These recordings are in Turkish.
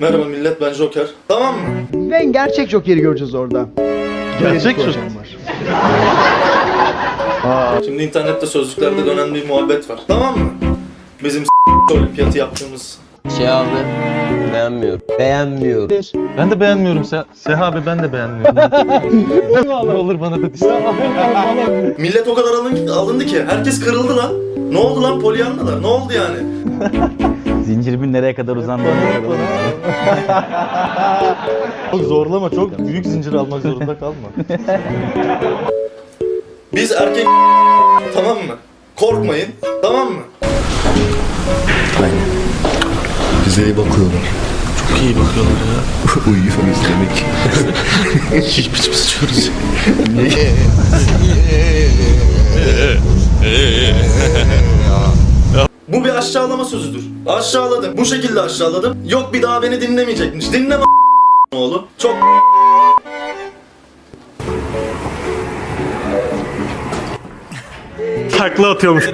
Merhaba millet ben Joker. Tamam mı? Ben gerçek Joker'i göreceğiz orada. Gerçek Joker. var. Şimdi internette sözlüklerde dönen bir muhabbet var. Tamam mı? Bizim olimpiyatı yaptığımız. Şey abi beğenmiyorum. Beğenmiyorum. Ben de beğenmiyorum Se Seha abi ben de beğenmiyorum. ne olur bana da dis. Millet o kadar alın, alındı ki. Herkes kırıldı lan. Ne oldu lan polyanlalar? Ne oldu yani? Zincirimin nereye kadar uzandığını Çok zorlama çok büyük zincir almak zorunda kalma. Biz erkek tamam mı? Korkmayın. Tamam mı? Bize iyi bakıyorlar. Çok iyi bakıyorlar ya. Uyuyoruz demek. Hiç pis pis sıçıyoruz. Bu bir aşağılama sözüdür. Aşağıladım. Bu şekilde aşağıladım. Yok bir daha beni dinlemeyecekmiş. Dinleme oğlum. Çok Takla atıyormuş.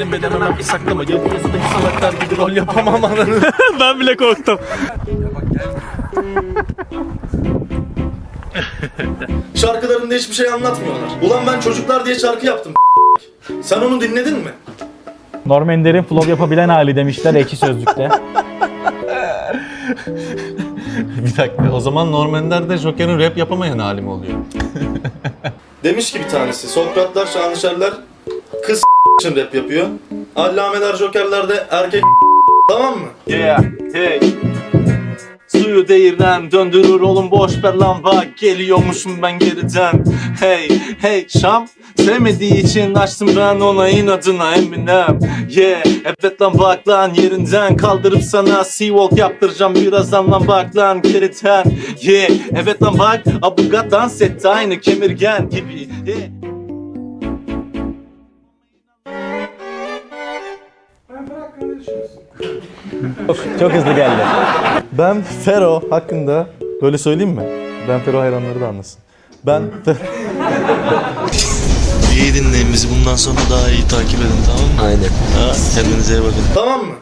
rol yapamam ananı. ben bile korktum. şarkılarında hiçbir şey anlatmıyorlar. Ulan ben çocuklar diye şarkı yaptım. Sen onu dinledin mi? Norm Ender'in flow yapabilen hali demişler ekşi sözlükte. bir dakika o zaman Norm Ender de Joker'in rap yapamayan hali mi oluyor? Demiş ki bir tanesi. Sokratlar, Şanlışerler kız için rap yapıyor. Allameler, Jokerler de erkek Tamam mı? Yeah, hey. Suyu değirden döndürür oğlum boş ver lan bak Geliyormuşum ben geriden Hey hey Şam Sevmediği için açtım ben ona inadına Eminem Yeah evet lan bak lan yerinden Kaldırıp sana Seawalk yaptıracağım birazdan lan bak lan geriden Yeah evet lan bak Abugat dans etti aynı kemirgen gibi Yeah Çok hızlı geldi. Ben Fero hakkında böyle söyleyeyim mi? Ben Fero hayranları da anlasın. Ben Fe- İyi dinleyin bizi bundan sonra daha iyi takip edin tamam mı? Aynen. Ha, kendinize iyi bakın. Tamam mı?